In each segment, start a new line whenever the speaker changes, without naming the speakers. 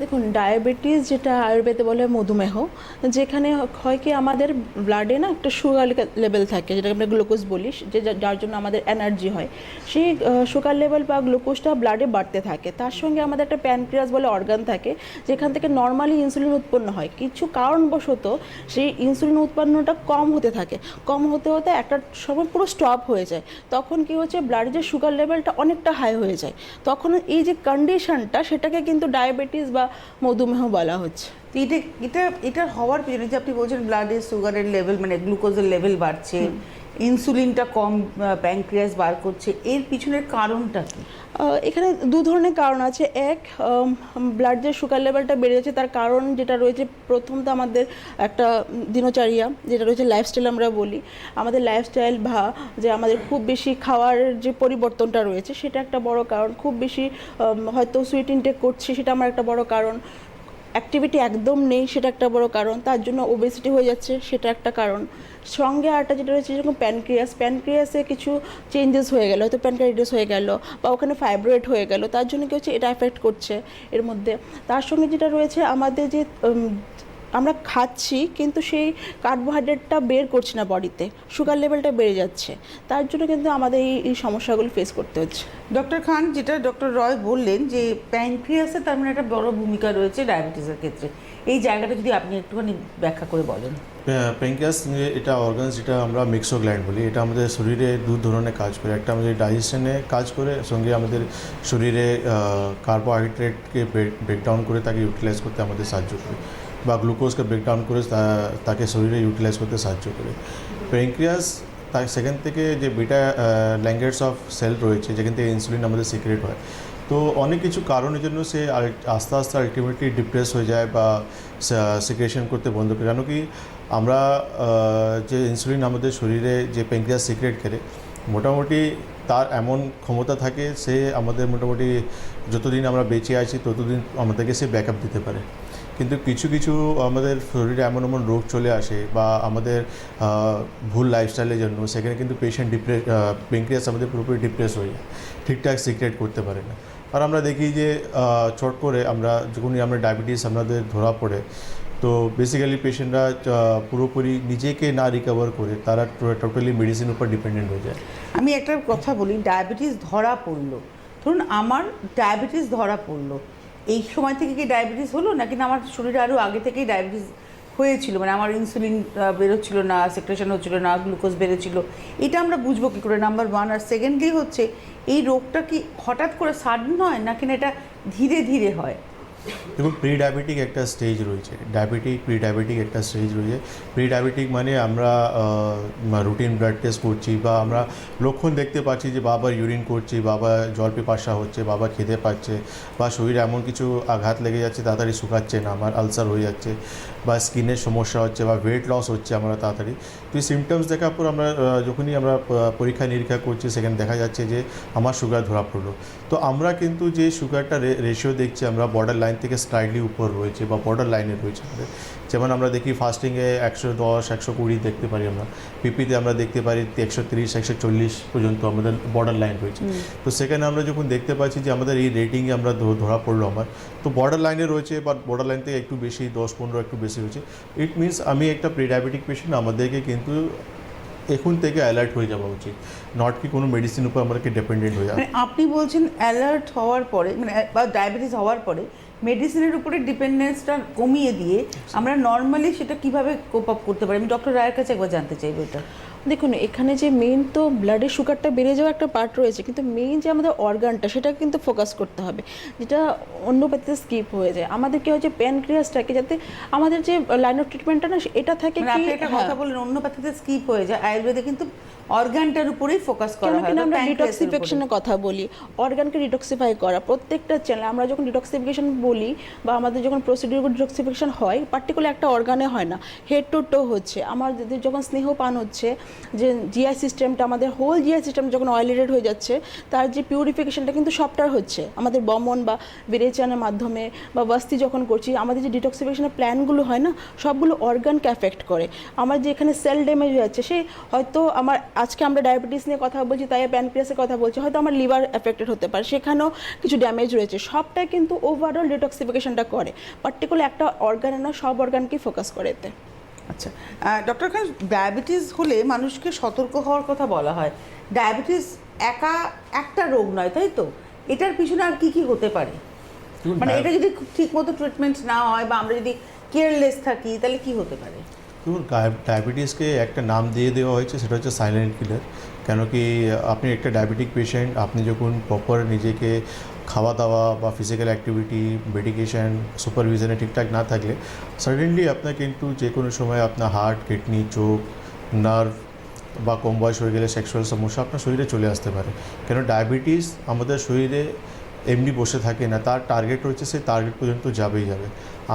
দেখুন ডায়াবেটিস যেটা আয়ুর্বেদে বলে মধুমেহ, যেখানে হয় কি আমাদের ব্লাডে না একটা সুগার লেভেল থাকে, যেটাকে আমরা গ্লুকোজ বলি, যে যার জন্য আমাদের এনার্জি হয়। সেই সুগার লেভেল বা গ্লুকোজটা ব্লাডে বাড়তে থাকে। তার সঙ্গে আমাদের একটা প্যানক্রিয়াস বলে অর্গান থাকে, যেখান থেকে নর্মালি ইনসুলিন উৎপন্ন হয়। কিছু কারণবশত সেই ইনসুলিন উৎপন্নটা কম হতে থাকে। কম হতে হতে একটা সময় পুরো স্টপ হয়ে যায়। তখন কি হচ্ছে ব্লাডে যে সুগার লেভেলটা অনেকটা হাই হয়ে যায়। তখন এই যে কন্ডিশনটা সেটাকে কিন্তু ডায়াবেটিস বা মধুমেহ বলা হচ্ছে।
তো এটা এটা এটা হওয়ার পিছনে যে আপনি বলছেন ব্লাডে সুগারের লেভেল মানে গ্লুকোজের লেভেল বাড়ছে। ইনসুলিনটা কম প্যানক্রিয়াস বার করছে, এর পিছনের কারণটা কি?
এখানে দু ধরনের কারণ আছে। এক ব্লাড যে সুগার লেভেলটা বেড়ে যাচ্ছে তার কারণ যেটা রয়েছে প্রথম তো আমাদের একটা দিনচারিয়া, যেটা রয়েছে লাইফস্টাইল আমরা বলি। আমাদের লাইফস্টাইল বা যে আমাদের খুব বেশি খাওয়ার যে পরিবর্তনটা রয়েছে, সেটা একটা বড় কারণ। খুব বেশি হয়তো সুইট ইনটেক করছি, সেটা আমার একটা বড় কারণ। অ্যাক্টিভিটি একদম নেই, সেটা একটা বড় কারণ। তার জন্য ওবেসিটি হয়ে যাচ্ছে, সেটা একটা কারণ। সঙ্গে আরেকটা যেটা রয়েছে, যেরকম প্যানক্রিয়াস প্যানক্রিয়াসে কিছু চেঞ্জেস হয়ে গেলো, হয়তো প্যানক্রিয়াইটিস হয়ে গেল বা ওখানে ফাইব্রয়েড হয়ে গেল, তার জন্য কি হচ্ছে, এটা এফেক্ট করছে এর মধ্যে। তার সঙ্গে যেটা রয়েছে, আমাদের যে আমরা খাচ্ছি কিন্তু সেই কার্বোহাইড্রেটটা বের করছি না বডিতে সুগার লেভেলটা বেড়ে যাচ্ছে। তার জন্য কিন্তু আমাদের এই এই সমস্যাগুলো ফেস করতে হচ্ছে।
ডক্টর খান যেটা ডক্টর রয় বললেন যে প্যানক্রিয়াসে তার মানে একটা বড় ভূমিকা রয়েছে ডায়াবেটিসের ক্ষেত্রে। এই জায়গাটা যদি আপনি একটুখানি ব্যাখ্যা করে বলেন।
প্যাঙ্কাস এটা অর্গানস যেটা আমরা মিক্সো গ্ল্যান্ড বলি এটা আমাদের শরীরে দু ধরনের কাজ করে। একটা আমাদের ডাইজেশনে কাজ করে সঙ্গে আমাদের শরীরে কার্বোহাইড্রেটকে ব্রেকডাউন করে তাকে ইউটিলাইজ করতে আমাদের সাহায্য করে। বা গ্লুকোজকে ব্রেকডাউন করে তাকে শরীরে ইউটিলাইজ করতে সাহায্য করে। প্যাঙ্ক্রিয়াস তার সেখান থেকে যে বিটা ল্যাঙ্গেটস অফ সেল রয়েছে, যেখান থেকে ইনসুলিন আমাদের সিক্রেট হয়, তো অনেক কিছু কারণের জন্য সে আস্তে আস্তে আলটিমেটলি ডিপ্রেস হয়ে যায় বা সিক্রেশন করতে বন্ধ করে। কেন কি আমরা যে ইনসুলিন আমাদের শরীরে যে প্যাঙ্ক্রিয়াস সিক্রেট করে, মোটামুটি তার এমন ক্ষমতা থাকে, সে আমাদের মোটামুটি যতদিন আমরা বেঁচে আছি, ততদিন আমাদেরকে সে ব্যাকআপ দিতে পারে। কিন্তু কিছু কিছু আমাদের শরীরে এমন এমন রোগ চলে আসে বা আমাদের ভুল লাইফস্টাইলের জন্য সেখানে কিন্তু পেশেন্ট ডিপ্রেস প্যাঙ্ক্রিয়াস আমাদের পুরোপুরি ডিপ্রেস হয়ে যায়। ঠিকঠাক সিক্রেট করতে পারে না। আর আমরা দেখি যে চট করে আমরা যখনই আমরা ডায়াবেটিস আমাদের ধরা পড়ে, তো বেসিক্যালি পেশেন্টরা পুরোপুরি নিজেকে না রিকভার করে তারা টোটালি মেডিসিন উপর ডিপেন্ডেন্ট হয়ে যায়।
আমি একটা কথা বলি ডায়াবেটিস ধরা পড়ল। ধরুন আমার ডায়াবেটিস ধরা পড়ল। এই সময় থেকে কি ডায়াবেটিস হলো? নাকি আমার শরীরে আরও আগে থেকেই ডায়াবেটিস হয়েছিল? মানে আমার ইনসুলিন বেরোচ্ছিল না সেক্রেশন হচ্ছিল না গ্লুকোজ বেড়েছিল। এটা আমরা বুঝব কী করে? নাম্বার ওয়ান আর সেকেন্ডলি হচ্ছে, এই রোগটা কি হঠাৎ করে সাডেন হয়? নাকি না এটা ধীরে ধীরে হয়?
দেখুন প্রি ডায়াবেটিক একটা স্টেজ রয়েছে। ডায়াবেটিক প্রি ডায়াবেটিক একটা স্টেজ রয়েছে। প্রি ডায়াবেটিক মানে আমরা রুটিন ব্লাড টেস্ট করছি বা আমরা লক্ষণ দেখতে পাচ্ছি যে বাবার ইউরিন করছি, বাবা জল পিপাসা হচ্ছে, বাবা খেতে পাচ্ছে বা শরীরে এমন কিছু আঘাত লেগে যাচ্ছে, তাড়াতাড়ি শুকাচ্ছে না, আমার আলসার হয়ে যাচ্ছে বা স্কিনের সমস্যা হচ্ছে বা ওয়েট লস হচ্ছে আমরা তাড়াতাড়ি। তো এই সিমটমস দেখার পর আমরা যখনই আমরা পরীক্ষা নিরীক্ষা করছি, সেখানে দেখা যাচ্ছে যে আমার সুগার ধরা পড়ল। তো আমরা কিন্তু যে সুগারটা রেশিও দেখছি, আমরা বর্ডার লাইন থেকে স্লাইডলি উপর রয়েছে বা বর্ডার লাইনে রয়েছে আমাদের। যেমন আমরা দেখি ফাস্টিংয়ে একশো দশ একশো কুড়ি দেখতে পারি আমরা। পিপিতে আমরা দেখতে পারি একশো তিরিশ একশো চল্লিশ পর্যন্ত আমাদের বর্ডার লাইন রয়েছে। তো সেখানে আমরা যখন দেখতে পাচ্ছি যে আমাদের এই রেটিংয়ে আমরা ধরা পড়ল আমার তো বর্ডার লাইনে রয়েছে বা বর্ডার লাইন থেকে একটু বেশি দশ পনেরো একটু বেশি রয়েছে। ইট মিনস আমি একটা প্রি ডায়াবেটিক পেশেন্ট আমাদেরকে কিন্তু এখন থেকে অ্যালার্ট হয়ে যাওয়া উচিত। নট কি কোনো মেডিসিন উপর আমাদেরকে ডিপেন্ডেন্ট হয়ে যাবে
মানে আপনি বলছেন অ্যালার্ট হওয়ার পরে মানে বা ডায়াবেটিস হওয়ার পরে মেডিসিনের উপরে ডিপেন্ডেন্সটা কমিয়ে দিয়ে আমরা নর্মালি সেটা কীভাবে কোপ আপ করতে পারি? আমি ডক্টর রায়ের কাছে একবার জানতে চাইব এটা।
দেখুন এখানে যে মেইন তো ব্লাডের সুগারটা বেড়ে যাওয়া একটা পার্ট রয়েছে কিন্তু মেইন যে আমাদের অর্গানটা সেটা কিন্তু ফোকাস করতে হবে। যেটা অন্য পাতিতে স্কিপ হয়ে যায়। আমাদের কি হচ্ছে প্যানক্রিয়াসটাকে যাতে আমাদের যে লাইন অফ ট্রিটমেন্টটা না এটা থাকে
মানে
কি
একটা
হ্যাঁ,
কথা বললেন অন্য পাথিতে স্কিপ হয়ে যায়। আয়ুর্বেদে কিন্তু অর্গানটার উপরেই ফোকাস করা হয়
আমরা ডিটক্সিফিকেশনের কথা বলি অর্গানকে ডিটক্সিফাই করা প্রত্যেকটা চ্যানেল আমরা যখন ডিটক্সিফিকেশন বলি বা আমাদের যখন প্রসিডিউর ডিটক্সিফিকেশন হয় পার্টিকুলার একটা অর্গানে হয় না হেড টু টো হচ্ছে। আমার যদি যখন স্নেহ পান হচ্ছে যে জিআই সিস্টেমটা আমাদের হোল জিআই সিস্টেম যখন অয়েলেটেড হয়ে যাচ্ছে তার যে পিউরিফিকেশনটা কিন্তু সবটার হচ্ছে। আমাদের বমন বা বিরেচনের মাধ্যমে বা বস্তি যখন করছি আমাদের যে ডিটক্সিফিকেশনের প্ল্যানগুলো হয় না সবগুলো অর্গানকে অ্যাফেক্ট করে। আমার যে এখানে সেল ড্যামেজ হয়ে যাচ্ছে সে হয়তো আমার আজকে আমরা ডায়াবেটিস নিয়ে কথা বলছি তাই প্যানক্রিয়াসের কথা বলছি। হয়তো আমার লিভার এফেক্টেড হতে পারে সেখানেও কিছু ড্যামেজ রয়েছে। সবটাই কিন্তু ওভারঅল ডিটক্সিফিকেশনটা করে। পার্টিকুলার একটা অর্গানে না সব অর্গানকেই ফোকাস করে এতে।
আচ্ছা ডক্টর খান ডায়াবেটিস হলে মানুষকে সতর্ক হওয়ার কথা বলা হয়। ডায়াবেটিস একা একটা রোগ নয় তাই তো? এটার পিছনে আর কি কি হতে পারে? মানে এটা যদি ঠিক মতো ট্রিটমেন্ট না হয় বা আমরা যদি কেয়ারলেস থাকি তাহলে কি হতে পারে?
দেখুন ডায়াবেটিসকে একটা নাম দিয়ে দেওয়া হয়েছে, সেটা হচ্ছে সাইলেন্ট কিলার কেন কি আপনি একটা ডায়াবেটিক পেশেন্ট আপনি যখন প্রপার নিজেকে খাওয়া দাওয়া বা ফিজিক্যাল অ্যাক্টিভিটি মেডিকেশন সুপারভিশনে ঠিকঠাক না থাকলে সাডেনলি আপনার কিন্তু যে কোনো সময় আপনার হার্ট কিডনি চোখ নার্ভ বা কম বয়স হয়ে গেলে সেক্সুয়াল সমস্যা আপনার শরীরে চলে আসতে পারে। কেন ডায়াবেটিস আমাদের শরীরে এমনি বসে থাকে না। তার টার্গেট রয়েছে সেই টার্গেট পর্যন্ত যাবেই যাবে।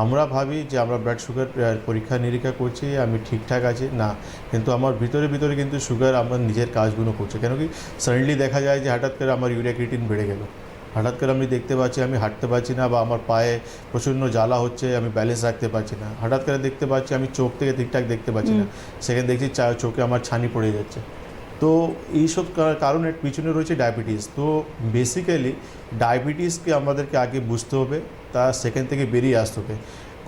আমরা ভাবি যে আমরা ব্লাড সুগার পরীক্ষা নিরীক্ষা করছি আমি ঠিকঠাক আছি? না। কিন্তু আমার ভিতরে ভিতরে কিন্তু সুগার আমার নিজের কাজগুলো করছে। কেন কি সাডেনলি দেখা যায় যে হঠাৎ করে আমার ইউরিয়া ক্রিটিন বেড়ে গেল। হঠাৎ করে আমি দেখতে পাচ্ছি আমি হাঁটতে পারছি না বা আমার পায়ে প্রচণ্ড জ্বালা হচ্ছে আমি ব্যালেন্স রাখতে পারছি না। হঠাৎ করে দেখতে পাচ্ছি আমি চোখ থেকে ঠিকঠাক দেখতে পাচ্ছি না। সেখানে দেখছি চোখে আমার ছানি পড়ে যাচ্ছে। তো এইসব কারণের পিছনে রয়েছে ডায়াবেটিস তো বেসিক্যালি ডায়াবেটিসকে আমাদেরকে আগে বুঝতে হবে, তা সেখান থেকে বেরিয়ে আসতে হবে।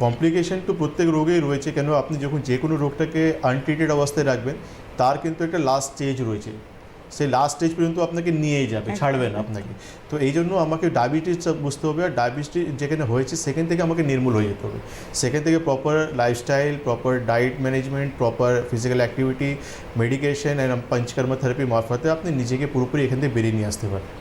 কমপ্লিকেশন তো প্রত্যেক রোগেই রয়েছে, কেন আপনি যখন যে কোনো রোগটাকে আনট্রিটেড অবস্থায় রাখবেন, তার কিন্তু একটা লাস্ট স্টেজ রয়েছে। সেই লাস্ট স্টেজ পর্যন্ত আপনাকে নিয়েই যাবে ছাড়বে না আপনাকে। তো এই জন্য আমাকে ডায়াবেটিস বুঝতে হবে আর ডায়াবেটিস যেখানে হয়েছে সেখান থেকে আমাকে নির্মূল হয়ে যেতে হবে। সেখান থেকে proper lifestyle proper diet management proper physical activity medication and panchakarma therapy মারফতে আপনি নিজেকে পুরোপুরি এখান থেকে বেরিয়ে নিয়ে আসতে পারেন।